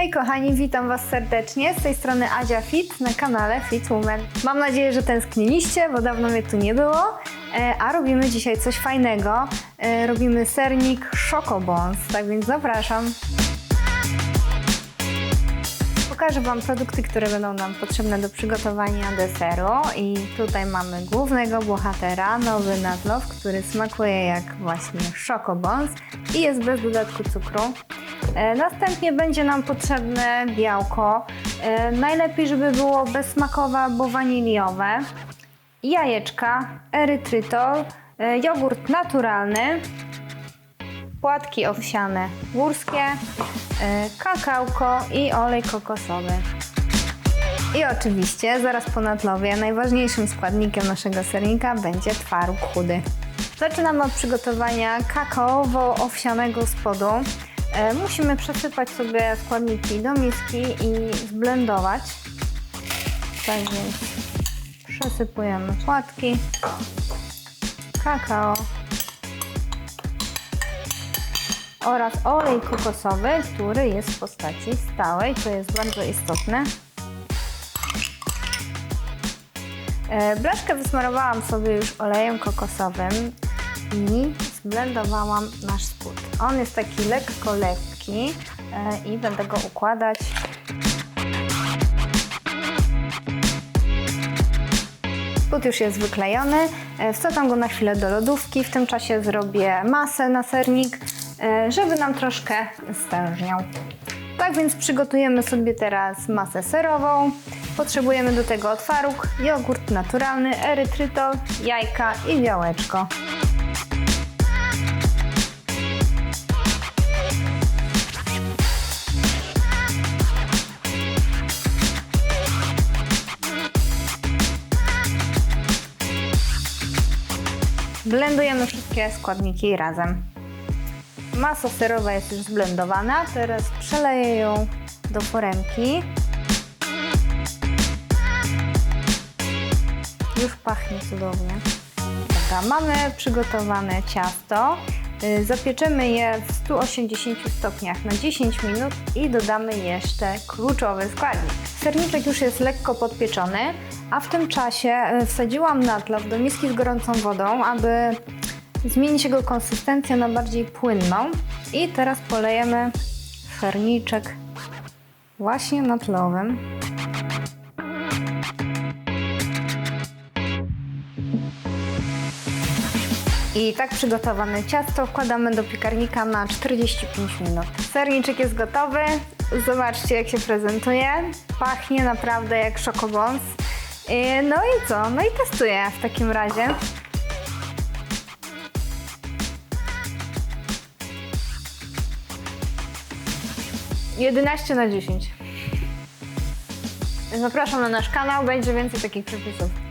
Hej kochani, witam Was serdecznie. Z tej strony Adzia Fit na kanale Fit Woman. Mam nadzieję, że tęskniliście, bo dawno mnie tu nie było. E, A robimy dzisiaj coś fajnego. E, Robimy sernik Chocobons, tak więc zapraszam. Pokażę Wam produkty, które będą nam potrzebne do przygotowania deseru. I tutaj mamy głównego bohatera, nowy nadlow, który smakuje jak właśnie Chocobons i jest bez dodatku cukru. E, Następnie będzie nam potrzebne białko. E, Najlepiej, żeby było bezsmakowe albo waniliowe. Jajeczka, erytrytol, e, jogurt naturalny, płatki owsiane górskie, kakałko i olej kokosowy. I oczywiście, zaraz po nadlowie, najważniejszym składnikiem naszego sernika będzie twaróg chudy. Zaczynamy od przygotowania kakaowo-owsianego spodu. E, musimy przesypać sobie składniki do miski i zblendować. Tak więc przesypujemy płatki, kakao, oraz olej kokosowy, który jest w postaci stałej, to jest bardzo istotne. E, Blaszkę wysmarowałam sobie już olejem kokosowym i zblendowałam nasz spód. On jest taki lekko lekki e, i będę go układać Spód już jest wyklejony. E, Wsadzam go na chwilę do lodówki. W tym czasie zrobię masę na sernik, e, żeby nam troszkę stężniał. Tak więc przygotujemy sobie teraz masę serową. Potrzebujemy do tego twaróg, jogurt naturalny, erytrytol, jajka i białeczko. Blendujemy wszystkie składniki razem. Masa serowa jest już zblendowana, teraz przeleję ją do foremki. Już pachnie cudownie. Mamy przygotowane ciasto. Y, Zapieczemy je w 180 stopniach na 10 minut i dodamy jeszcze kluczowy składnik. Serniczek już jest lekko podpieczony, a w tym czasie y, wsadziłam nadlot do miski z gorącą wodą, aby zmienić jego konsystencję na bardziej płynną. I teraz polejemy serniczek właśnie nadlowym. I tak przygotowane ciasto wkładamy do piekarnika na 45 minut. Serniczek jest gotowy. Zobaczcie jak się prezentuje. Pachnie naprawdę jak szokobons. No i co? No i testuję w takim razie. Jedenaście na 10. Zapraszam na nasz kanał, będzie więcej takich przepisów.